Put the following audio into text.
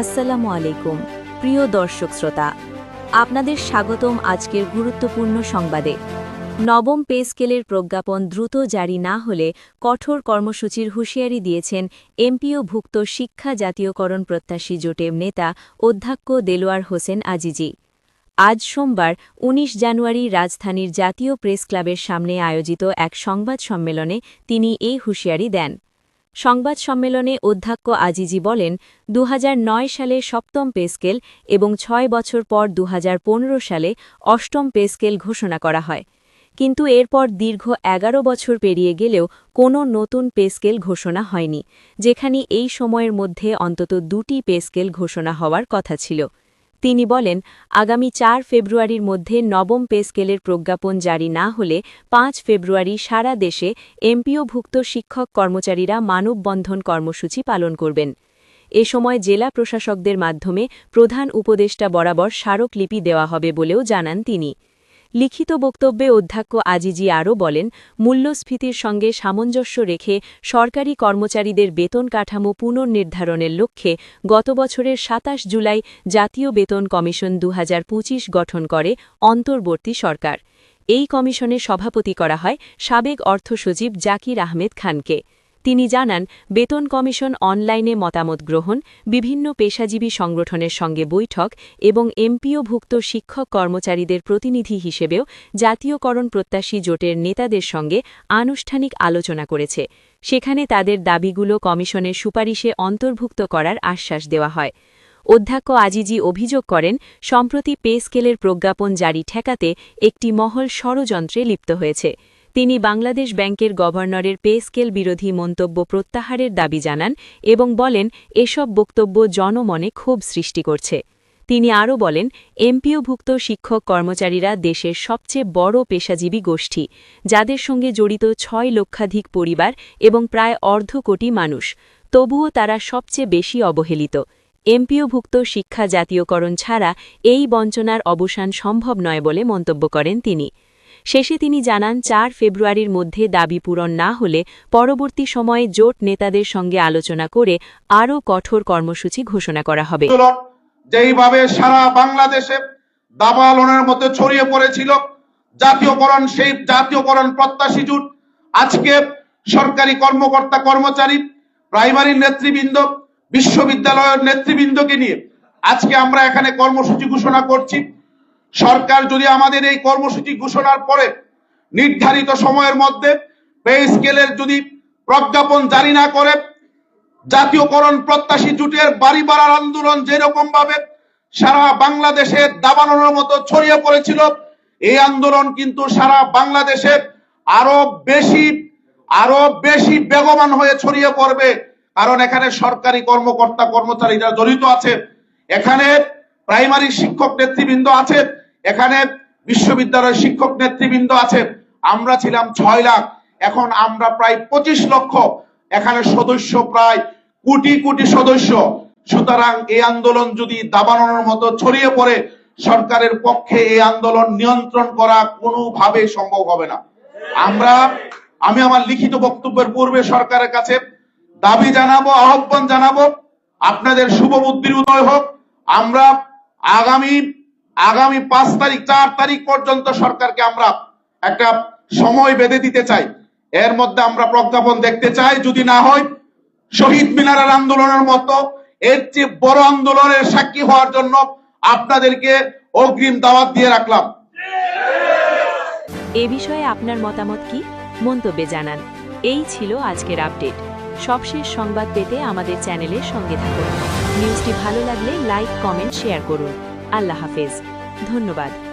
আসসালামু আলাইকুম, প্রিয় দর্শক শ্রোতা। আপনাদের স্বাগতম আজকের গুরুত্বপূর্ণ সংবাদে। নবম পে স্কেলের প্রজ্ঞাপন দ্রুত জারি না হলে কঠোর কর্মসূচির হুঁশিয়ারি দিয়েছেন এমপিওভুক্ত শিক্ষা জাতীয়করণ প্রত্যাশী জোটের নেতা অধ্যক্ষ দেলোয়ার হোসেন আজিজি। আজ সোমবার ১৯ জানুয়ারি রাজধানীর জাতীয় প্রেস ক্লাবের সামনে আয়োজিত এক সংবাদ সম্মেলনে তিনি এই হুঁশিয়ারি দেন। সংবাদ সম্মেলনে অধ্যক্ষ আজিজি বলেন দু হাজার নয় সালে সপ্তম পে স্কেল এবং ছয় বছর পর দুহাজার পনেরো সালে অষ্টম পে স্কেল ঘোষণা করা হয়। কিন্তু এরপর দীর্ঘ এগারো বছর পেরিয়ে গেলেও কোনো নতুন পে স্কেল ঘোষণা হয়নি, যেখানে এই সময়ের মধ্যে অন্তত দুটি পে স্কেল ঘোষণা হওয়ার কথা ছিল। তিনি বলেন, আগামী চার ফেব্রুয়ারির মধ্যে নবম পে স্কেলের প্রজ্ঞাপন জারি না হলে পাঁচ ফেব্রুয়ারি সারা দেশে এমপিওভুক্ত শিক্ষক কর্মচারীরা মানববন্ধন কর্মসূচি পালন করবেন। এ সময় জেলা প্রশাসকদের মাধ্যমে প্রধান উপদেষ্টা বরাবর স্মারকলিপি দেওয়া হবে বলেও জানান তিনি। লিখিত বক্তব্যে অধ্যক্ষ আজিজি আরও বলেন, মূল্যস্ফীতির সঙ্গে সামঞ্জস্য রেখে সরকারি কর্মচারীদের বেতন কাঠামো পুনর্নির্ধারণের লক্ষ্যে গত বছরের ২৭ জুলাই জাতীয় বেতন কমিশন দু হাজার পঁচিশ গঠন করে অন্তর্বর্তী সরকার। এই কমিশনের সভাপতি করা হয় সাবেক অর্থসচিব জাকির আহমেদ খানকে। তিনি জানান, বেতন কমিশন অনলাইনে মতামত গ্রহণ, বিভিন্ন পেশাজীবী সংগঠনের সঙ্গে বৈঠক এবং এমপিওভুক্ত শিক্ষক কর্মচারীদের প্রতিনিধি হিসেবেও জাতীয়করণ প্রত্যাশী জোটের নেতাদের সঙ্গে আনুষ্ঠানিক আলোচনা করেছে। সেখানে তাদের দাবিগুলো কমিশনের সুপারিশে অন্তর্ভুক্ত করার আশ্বাস দেওয়া হয়। অধ্যক্ষ আজিজি অভিযোগ করেন, সম্প্রতি পে স্কেলের প্রজ্ঞাপন জারি ঠেকাতে একটি মহল ষড়যন্ত্রে লিপ্ত হয়েছে। তিনি বাংলাদেশ ব্যাংকের গভর্নরের পে স্কেল বিরোধী মন্তব্য প্রত্যাহারের দাবি জানান এবং বলেন, এসব বক্তব্য জনমনে ক্ষোভ সৃষ্টি করছে। তিনি আরও বলেন, এমপিওভুক্ত শিক্ষক কর্মচারীরা দেশের সবচেয়ে বড় পেশাজীবী গোষ্ঠী, যাদের সঙ্গে জড়িত ছয় লক্ষাধিক পরিবার এবং প্রায় অর্ধ কোটি মানুষ, তবুও তারা সবচেয়ে বেশি অবহেলিত। এমপিওভুক্ত শিক্ষা জাতীয়করণ ছাড়া এই বঞ্চনার অবসান সম্ভব নয় বলে মন্তব্য করেন তিনি। শেষে তিনি জানান, চার ফেব্রুয়ারির মধ্যে দাবি পূরণ না হলে পরবর্তী সময়ে জোট নেতাদের সঙ্গে আলোচনা করে আরও কঠোর কর্মসূচি ঘোষণা করা হবে। যেইভাবে সারা বাংলাদেশে দাবালনের মধ্যে ছড়িয়ে পড়েছিল, জাতীয়করণ সেই জাতীয়করণ প্রত্যাশী জুট, আজকে সরকারি কর্মকর্তা কর্মচারী, প্রাইমারি নেতৃবৃন্দ, বিশ্ববিদ্যালয়ের নেতৃবৃন্দকে নিয়ে আজকে আমরা এখানে কর্মসূচি ঘোষণা করছি। সরকার যদি আমাদের এই কর্মসূচি ঘোষণার পরে নির্ধারিত সময়ের মধ্যে পে স্কেলের যদি প্রজ্ঞাপন জারি না করে, জাতীয়করণ প্রত্যাশী জুটের বাড়ি বাড়ার আন্দোলন যেরকম ভাবে সারা বাংলাদেশে দাবানোর মতো ছড়িয়ে পড়েছিল, এই আন্দোলন কিন্তু সারা বাংলাদেশে আরও বেশি আরও বেশি বেগবান হয়ে ছড়িয়ে পড়বে। কারণ এখানে সরকারি কর্মকর্তা কর্মচারীরা জড়িত আছে। এখানে প্রাইমারি শিক্ষক নেতৃবৃন্দ আছে এখানে বিশ্ববিদ্যালয়ের শিক্ষক নেতৃবৃন্দ আছে আমরা ছিলাম ছয় লাখ, এখন আমরা প্রায় পঁচিশ লক্ষ, এখানে সদস্য প্রায় কোটি কোটি সদস্য। সুতরাং এই আন্দোলন যদি দাবানোর মতো ছড়িয়ে পড়ে, সরকারের পক্ষে এই আন্দোলন নিয়ন্ত্রণ করা কোনোভাবে সম্ভব হবে না। আমরা, আমি আমার লিখিত বক্তব্যের পূর্বে সরকারের কাছে দাবি জানাব, আহ্বান জানাব, আপনাদের শুভ বুদ্ধির উদয় হোক। আমরা আগামী আগামী পাঁচ তারিখ, চার তারিখ পর্যন্ত সরকারকে আমরা একটা সময় বেঁধে দিতে চাই। এর মধ্যে আমরা প্রজ্ঞাপন দেখতে চাই, যদি না হয় শহীদ মিনারের আন্দোলনের মতো এর চেয়ে বড় আন্দোলনের সাক্ষী হওয়ার জন্য আপনাদেরকে অগ্রিম দাওয়াত দিয়ে রাখলাম। এ বিষয়ে আপনার মতামত কি? মন্তব্যে জানান। এই ছিল আজকের আপডেট। সবশেষ সংবাদ পেতে আমাদের চ্যানেলের সঙ্গে থাকুন। নিউজটি ভালো লাগলে লাইক, কমেন্ট, শেয়ার করুন। আল্লাহ হাফেজ। ধন্যবাদ।